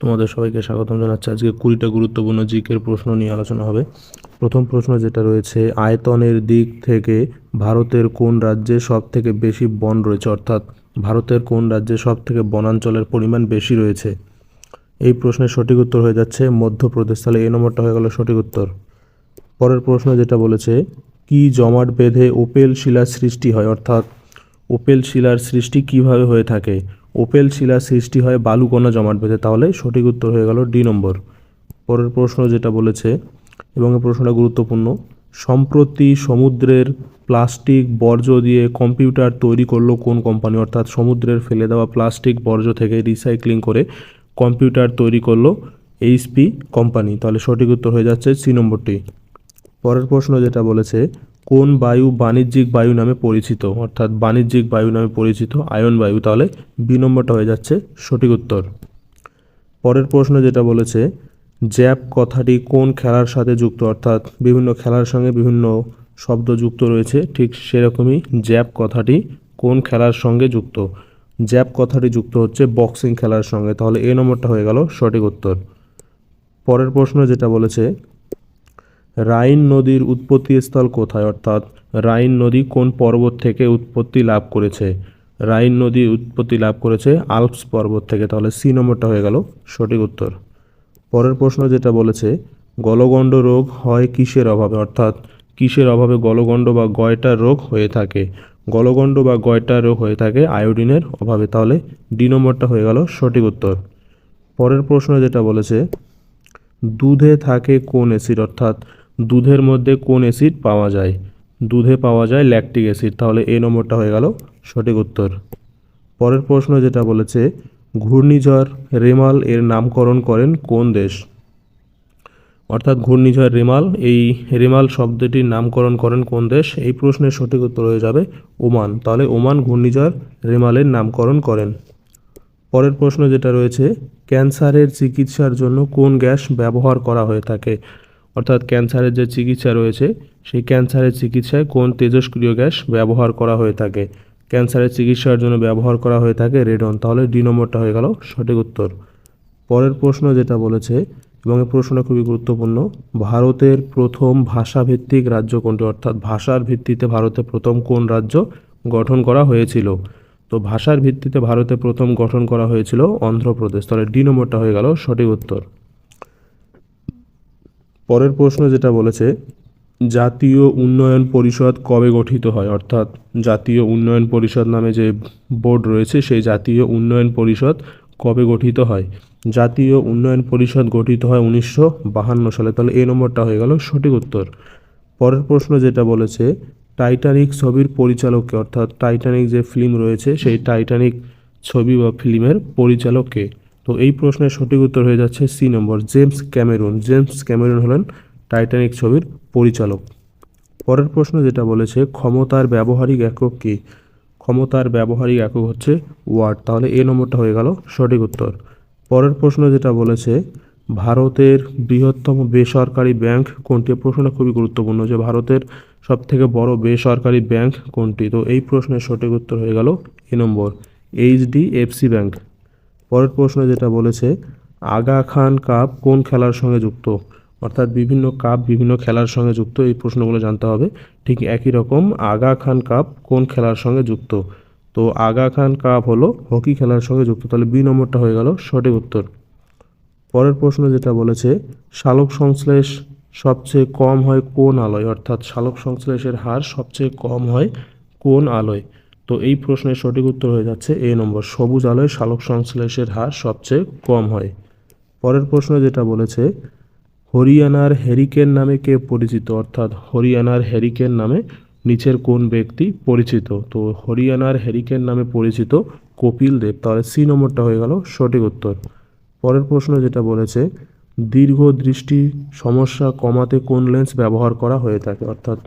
তোমাদের সবাইকে স্বাগতম জানাচ্ছি। আজকে কুড়িটা গুরুত্বপূর্ণ জিকের প্রশ্ন নিয়ে আলোচনা হবে। প্রথম প্রশ্ন যেটা রয়েছে, আয়তনের দিক থেকে ভারতের কোন রাজ্যে সব থেকে বেশি বন রয়েছে? অর্থাৎ ভারতের কোন রাজ্যে সব থেকে বনাঞ্চলের পরিমাণ বেশি রয়েছে? এই প্রশ্নের সঠিক উত্তর হয়ে যাচ্ছে মধ্যপ্রদেশ। তাহলে এই নম্বরটা হয়ে গেল সঠিক উত্তর। পরের প্রশ্ন যেটা বলেছে, কি জমাট বেঁধে ওপেল শিলার সৃষ্টি হয়? অর্থাৎ ওপেল শিলার সৃষ্টি কীভাবে হয়ে থাকে? ওপেল শিলার সৃষ্টি হয় বালুকণা জমাট বেঁধে। তাহলে সঠিক উত্তর হয়ে গেল ডি নম্বর। পরের প্রশ্ন যেটা বলেছে, এবং এই প্রশ্নটা গুরুত্বপূর্ণ, সম্প্রতি সমুদ্রের প্লাস্টিক বর্জ্য দিয়ে কম্পিউটার তৈরি করল কোন কোম্পানি? অর্থাৎ সমুদ্রের ফেলে দেওয়া প্লাস্টিক বর্জ্য থেকে রিসাইক্লিং করে কম্পিউটার তৈরি করল এইচপি কোম্পানি। তাহলে সঠিক উত্তর হয়ে যাচ্ছে সি নম্বরটি। পরের প্রশ্ন যেটা বলেছে কোন বায়ু বাণিজ্যিক বায়ু নামে পরিচিত? অর্থাৎ বাণিজ্যিক বায়ু নামে পরিচিত আয়ন বায়ু, তাহলে বি নম্বরটা হয়ে যাচ্ছে সঠিক উত্তর। পরের প্রশ্ন যেটা বলেছে, জ্যাপ কথাটি কোন খেলার সাথে যুক্ত? অর্থাৎ বিভিন্ন খেলার সঙ্গে বিভিন্ন শব্দ যুক্ত রয়েছে, ঠিক সেরকমই জ্যাপ কথাটি কোন খেলার সঙ্গে যুক্ত? জ্যাপ কথাটি যুক্ত হচ্ছে বক্সিং খেলার সঙ্গে, তাহলে এ নম্বরটা হয়ে গেল সঠিক উত্তর। পরের প্রশ্ন যেটা বলেছে রাইন নদীর উৎপত্তিস্থল কোথায়? অর্থাৎ রাইন নদী কোন পর্বত থেকে উৎপত্তি লাভ করেছে? রাইন নদী উৎপত্তি লাভ করেছে আলপস পর্বত থেকে। তাহলে সি নম্বরটা হয়ে গেল সঠিক উত্তর। পরের প্রশ্ন যেটা বলেছে, গলগণ্ড রোগ হয় কিসের অভাবে? অর্থাৎ কিসের অভাবে গলগণ্ড বা গয়টার রোগ হয়ে থাকে? গলগণ্ড বা গয়টার রোগ হয়ে থাকে আয়োডিনের অভাবে। তাহলে ডি নম্বরটা হয়ে গেল সঠিক উত্তর। পরের প্রশ্ন যেটা বলেছে, দুধে থাকে কোন অ্যাসিড? অর্থাৎ দুধের মধ্যে কোন অ্যাসিড পাওয়া যায়? দুধে পাওয়া যায় ল্যাকটিক অ্যাসিড তাহলে এই নম্বরটা হয়ে গেল সঠিক উত্তর। পরের প্রশ্ন যেটা বলেছে, ঘূর্ণিঝড় রেমাল এর নামকরণ করেন কোন দেশ? অর্থাৎ ঘূর্ণিঝড় রেমাল, এই রেমাল শব্দটির নামকরণ করেন কোন দেশ? এই প্রশ্নের সঠিক উত্তর হয়ে যাবে ওমান। তাহলে ওমান ঘূর্ণিঝড় রেমালের নামকরণ করেন। পরের প্রশ্ন যেটা রয়েছে, ক্যান্সারের চিকিৎসার জন্য কোন গ্যাস ব্যবহার করা হয়ে থাকে? অর্থাৎ ক্যান্সারের যে চিকিৎসা রয়েছে, সেই ক্যান্সারের চিকিৎসায় কোন তেজস্ক্রিয় গ্যাস ব্যবহার করা হয়ে থাকে? ক্যান্সারের চিকিৎসার জন্য ব্যবহার করা হয়ে থাকে রেডন। তাহলে ডি নম্বরটা হয়ে গেল সঠিক উত্তর। পরের প্রশ্ন যেটা বলেছে, এবং এই প্রশ্নটা খুবই গুরুত্বপূর্ণ, ভারতের প্রথম ভাষাভিত্তিক রাজ্য কোনটি? অর্থাৎ ভাষার ভিত্তিতে ভারতে প্রথম কোন রাজ্য গঠন করা হয়েছিল? তো ভাষার ভিত্তিতে ভারতে প্রথম গঠন করা হয়েছিল অন্ধ্রপ্রদেশ। তাহলে ডি নম্বরটা হয়ে গেল সঠিক উত্তর। পরের প্রশ্ন যেটা বলেছে, জাতীয় উন্নয়ন পরিষদ কবে গঠিত হয়? অর্থাৎ জাতীয় উন্নয়ন পরিষদ নামে যে বোর্ড রয়েছে, সেই জাতীয় উন্নয়ন পরিষদ কবে গঠিত হয়? জাতীয় উন্নয়ন পরিষদ গঠিত হয় উনিশশো বাহান্ন সালে। তাহলে এই নম্বরটা হয়ে গেল সঠিক উত্তর। পরের প্রশ্ন যেটা বলেছে, টাইটানিক ছবির পরিচালককে, অর্থাৎ টাইটানিক যে ফিল্ম রয়েছে, সেই টাইটানিক ছবি বা ফিল্মের পরিচালককে তো এই প্রশ্নের সঠিক উত্তর হয়ে যাচ্ছে C number, James Cameron. James Cameron হলেন টাইটানিক ছবির পরিচালক। পরের প্রশ্ন যেটা বলেছে, ক্ষমতার ব্যবহারিক একক কী? ক্ষমতার ব্যবহারিক একক হচ্ছে ওয়ার্ড তাহলে এ নম্বরটা হয়ে গেল সঠিক উত্তর। পরের প্রশ্ন যেটা বলেছে, ভারতের বৃহত্তম বেসরকারি ব্যাংক কোনটি? প্রশ্নটা খুবই গুরুত্বপূর্ণ যে ভারতের সব থেকে বড় বেসরকারি ব্যাংক কোনটি? তো এই প্রশ্নের সঠিক উত্তর হয়ে গেল এ নম্বর, এইচডিএফসি ব্যাংক। পরের প্রশ্ন যেটা বলেছে, আগা খান কাপ কোন খেলার সঙ্গে যুক্ত? অর্থাৎ বিভিন্ন কাপ বিভিন্ন খেলার সঙ্গে যুক্ত, এই প্রশ্নগুলো জানতে হবে। ঠিক একই রকম, আগা খান কাপ কোন খেলার সঙ্গে যুক্ত? তো আগা খান কাপ হলো হকি খেলার সঙ্গে যুক্ত। তাহলে বি নম্বরটা হয়ে গেল, সঠিক উত্তর। পরের প্রশ্ন যেটা বলেছে, শালক সংশ্লেষ সবচেয়ে কম হয় কোন আলোয়? অর্থাৎ শালক সংশ্লেষের হার সবচেয়ে কম হয় কোন আলোয়? তো এই প্রশ্নের সঠিক উত্তর হয়ে যাচ্ছে এ নম্বর, সবুজ আলোয় শালক সংশ্লেষের হার সবচেয়ে কম হয়। পরের প্রশ্ন যেটা বলেছে, হরিয়ানার হ্যারিকেন নামে কে পরিচিত? অর্থাৎ হরিয়ানার হ্যারিকেন নামে নিচের কোন ব্যক্তি পরিচিত? তো হরিয়ানার হ্যারিকেন নামে পরিচিত কপিল দেব। তাহলে সি নম্বরটা হয়ে গেল সঠিক উত্তর। পরের প্রশ্ন যেটা বলেছে দীর্ঘ দৃষ্টি সমস্যা কমাতে কোন লেন্স ব্যবহার করা হয়ে থাকে? অর্থাৎ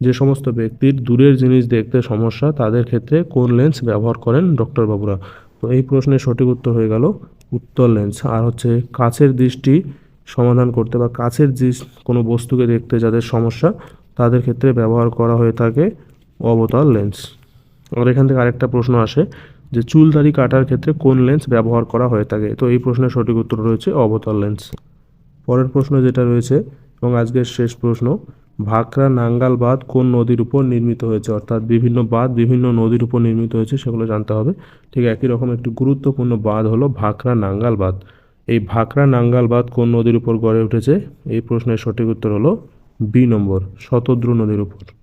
যে সমস্ত ব্যক্তির দূরের জিনিস দেখতে সমস্যা, তাদের ক্ষেত্রে কোন লেন্স ব্যবহার করেন ডক্টর বাবুরা তো এই প্রশ্নের সঠিক উত্তর হয়ে গেল উত্তর লেন্স আর হচ্ছে কাছের দৃষ্টি সমাধান করতে বা কাছের যে কোনো বস্তুকে দেখতে যাদের সমস্যা, তাদের ক্ষেত্রে ব্যবহার করা হয়ে থাকে অবতল লেন্স আর এখান থেকে আরেকটা প্রশ্ন আসে যে চুলদাড়ি কাটার ক্ষেত্রে কোন লেন্স ব্যবহার করা হয়ে থাকে? তো এই প্রশ্নের সঠিক উত্তর রয়েছে অবতল লেন্স পরের প্রশ্ন যেটা রয়েছে এবং আজকের শেষ প্রশ্ন ভাকরা, নাঙ্গাল বাঁধ কোন নদীর উপর নির্মিত হয়েছে? অর্থাৎ বিভিন্ন বাঁধ বিভিন্ন নদীর উপর নির্মিত হয়েছে সেগুলো জানতে হবে। ঠিক একই রকম একটি গুরুত্বপূর্ণ বাঁধ হলো ভাকরা, নাঙ্গাল বাঁধ। এই ভাকরা, নাঙ্গাল বাঁধ কোন নদীর উপর গড়ে উঠেছে? এই প্রশ্নের সঠিক উত্তর হলো বি নম্বর, শতদ্রু নদীর উপর।